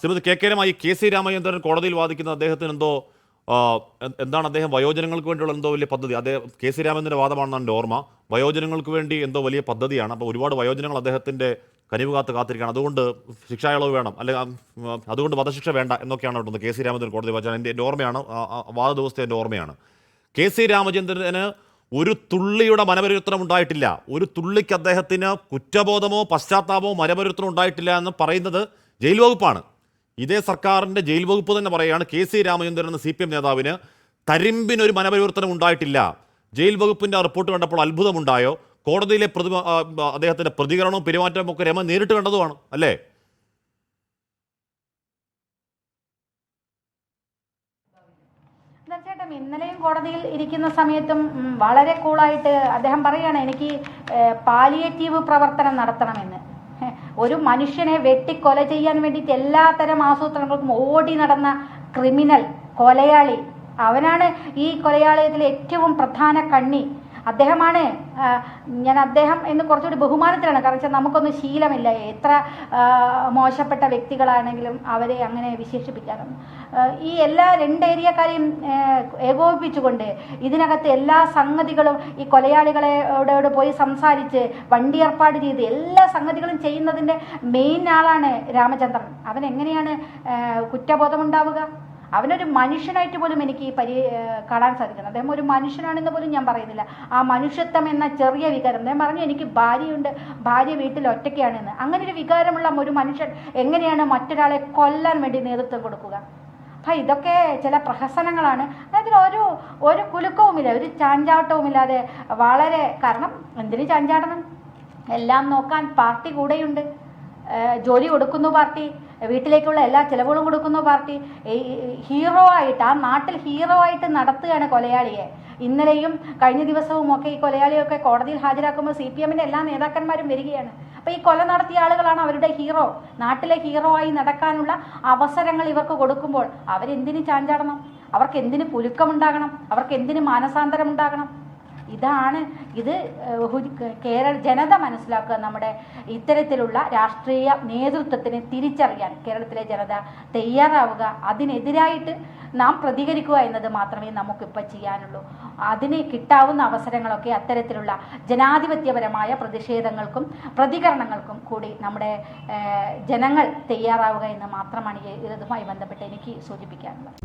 Shrimati K K രമായി K C Ramachandran കോടതിയിൽ വാദിക്കുന്ന അദ്ദേഹത്തിന് എന്തോ എന്താണ് അദ്ദേഹം വയോജനങ്ങൾക്ക് വേണ്ടിയുള്ള എന്തോ വലിയ പദ്ധതി? അദ്ദേഹം കെ സി രാമചന്ദ്രന്റെ വാദമാണെന്നാണ് എന്റെ ഓർമ്മ. വയോജനങ്ങൾക്ക് വേണ്ടി എന്തോ വലിയ പദ്ധതിയാണ്. അപ്പോൾ ഒരുപാട് വയോജനങ്ങൾ അദ്ദേഹത്തിന്റെ കനിവ് കാത്ത് കാത്തിരിക്കുകയാണ്. അതുകൊണ്ട് ശിക്ഷായളവ് വേണം. അല്ലെ അതുകൊണ്ട് വധശിക്ഷ വേണ്ട എന്നൊക്കെയാണ് ഉള്ളത് കെ സി രാമചന്ദ്രൻ കോടതി വാദിച്ചത്. എന്റെ എന്റെ ഓർമ്മയാണ് വാദ ദിവസത്തെ എന്റെ ഓർമ്മയാണ്. കെ സി രാമചന്ദ്രന് ഒരു തുള്ളിയുടെ മനപരിവർത്തനം ഉണ്ടായിട്ടില്ല. ഒരു തുള്ളിക്ക് അദ്ദേഹത്തിന് കുറ്റബോധമോ പശ്ചാത്താപമോ മനപരിവർത്തനം ഉണ്ടായിട്ടില്ല എന്ന് പറയുന്നത് ജയിൽ വകുപ്പാണ് ഇതേ സർക്കാരിന്റെ ജയിൽ വകുപ്പ് തന്നെ പറയുകയാണ് കെ സി രാമചന്ദ്രൻ എന്ന സി പി എം നേതാവിന് തരിമ്പിനൊരു മനപരിവർത്തനം ഉണ്ടായിട്ടില്ല. ജയിൽ വകുപ്പിന്റെ റിപ്പോർട്ട് കണ്ടപ്പോൾ അത്ഭുതമുണ്ടായോ? കോടതിയിലെ പ്രതി അദ്ദേഹത്തിന്റെ പ്രതികരണവും പെരുമാറ്റവും ഒക്കെ രമ നേരിട്ട് കണ്ടതുമാണ് അല്ലേ? തീർച്ചയായിട്ടും ഇന്നലെയും കോടതിയിൽ ഇരിക്കുന്ന സമയത്തും വളരെ കൂളായിട്ട് അദ്ദേഹം പറയുകയാണ് എനിക്ക് പാലിയേറ്റീവ് പ്രവർത്തനം നടത്തണമെന്ന്. ഒരു മനുഷ്യനെ വെട്ടിക്കൊല ചെയ്യാൻ വേണ്ടിയിട്ട് എല്ലാത്തരം ആസൂത്രണങ്ങൾക്കും ഓടി നടന്ന ക്രിമിനൽ കൊലയാളി. അവനാണ് ഈ കൊലയാളയത്തിലെ ഏറ്റവും പ്രധാന കണ്ണി. അദ്ദേഹമാണ് ഞാൻ അദ്ദേഹം എന്ന് കുറച്ചുകൂടി ബഹുമാനത്തിലാണ്. കാരണം വെച്ചാൽ നമുക്കൊന്നും ശീലമില്ല. എത്ര മോശപ്പെട്ട വ്യക്തികളാണെങ്കിലും അവരെ അങ്ങനെ വിശേഷിപ്പിക്കാനും. ഈ എല്ലാ രണ്ട് ഏരിയക്കാരെയും ഏകോപിപ്പിച്ചുകൊണ്ട് ഇതിനകത്ത് എല്ലാ സംഗതികളും ഈ കൊലയാളികളോട് പോയി സംസാരിച്ച് വണ്ടി ഏർപ്പാട് ചെയ്ത് എല്ലാ സംഗതികളും ചെയ്യുന്നതിന്റെ മെയിൻ ആളാണ് രാമചന്ദ്രൻ. അവൻ എങ്ങനെയാണ് കുറ്റബോധമുണ്ടാവുക? അവനൊരു മനുഷ്യനായിട്ട് പോലും എനിക്ക് പരി കാണാൻ സാധിക്കുന്നത് അദ്ദേഹം ഒരു മനുഷ്യനാണെന്ന് പോലും ഞാൻ പറയുന്നില്ല. ആ മനുഷ്യത്വം എന്ന ചെറിയ വികാരം. അദ്ദേഹം പറഞ്ഞു എനിക്ക് ഭാര്യയുണ്ട്. ഭാര്യ വീട്ടിൽ ഒറ്റയ്ക്കാണെന്ന്. അങ്ങനെ ഒരു വികാരമുള്ള ഒരു മനുഷ്യൻ എങ്ങനെയാണ് മറ്റൊരാളെ കൊല്ലാൻ വേണ്ടി നേതൃത്വം കൊടുക്കുക? അപ്പം ഇതൊക്കെ ചില പ്രഹസനങ്ങളാണ്. അതിൽ ഒരു ഒരു കുലുക്കവുമില്ല ഒരു ചാഞ്ചാട്ടവുമില്ലാതെ വളരെ കാരണം എന്തിനു ചാഞ്ചാടണം? എല്ലാം നോക്കാൻ പാർട്ടി കൂടെയുണ്ട്. ജോലി കൊടുക്കുന്നു പാർട്ടി വീട്ടിലേക്കുള്ള എല്ലാ ചിലവുകളും കൊടുക്കുന്നു പാർട്ടി. ഹീറോ ആയിട്ട് ആ നാട്ടിൽ ഹീറോ ആയിട്ട് നടത്തുകയാണ് കൊലയാളിയെ. ഇന്നലെയും കഴിഞ്ഞ ദിവസവും ഒക്കെ ഈ കൊലയാളിയൊക്കെ കോടതിയിൽ ഹാജരാക്കുമ്പോൾ സി പി എമ്മിന്റെ എല്ലാ നേതാക്കന്മാരും വരികയാണ്. അപ്പോൾ ഈ കൊല നടത്തിയ ആളുകളാണ് അവരുടെ ഹീറോ. നാട്ടിലെ ഹീറോ ആയി നടക്കാനുള്ള അവസരങ്ങൾ ഇവർക്ക് കൊടുക്കുമ്പോൾ അവരെന്തിന് ചാഞ്ചാടണം? അവർക്ക് എന്തിന് പുലുക്കമുണ്ടാകണം? അവർക്ക് എന്തിന് മാനസാന്തരം ഉണ്ടാകണം ഇതാണ് ഇത് കേരള ജനത മനസ്സിലാക്കുക നമ്മുടെ ഇത്തരത്തിലുള്ള രാഷ്ട്രീയ നേതൃത്വത്തിന് തിരിച്ചറിയാൻ കേരളത്തിലെ ജനത തയ്യാറാവുക. അതിനെതിരായിട്ട് നാം പ്രതികരിക്കുക എന്നത് മാത്രമേ നമുക്കിപ്പോൾ ചെയ്യാനുള്ളൂ. അതിന് കിട്ടാവുന്ന അവസരങ്ങളൊക്കെ അത്തരത്തിലുള്ള ജനാധിപത്യപരമായ പ്രതിഷേധങ്ങൾക്കും പ്രതികരണങ്ങൾക്കും കൂടി നമ്മുടെ ജനങ്ങൾ തയ്യാറാവുക എന്ന് മാത്രമാണ് ഇതുമായി ബന്ധപ്പെട്ട് എനിക്ക് സൂചിപ്പിക്കാനുള്ളത്.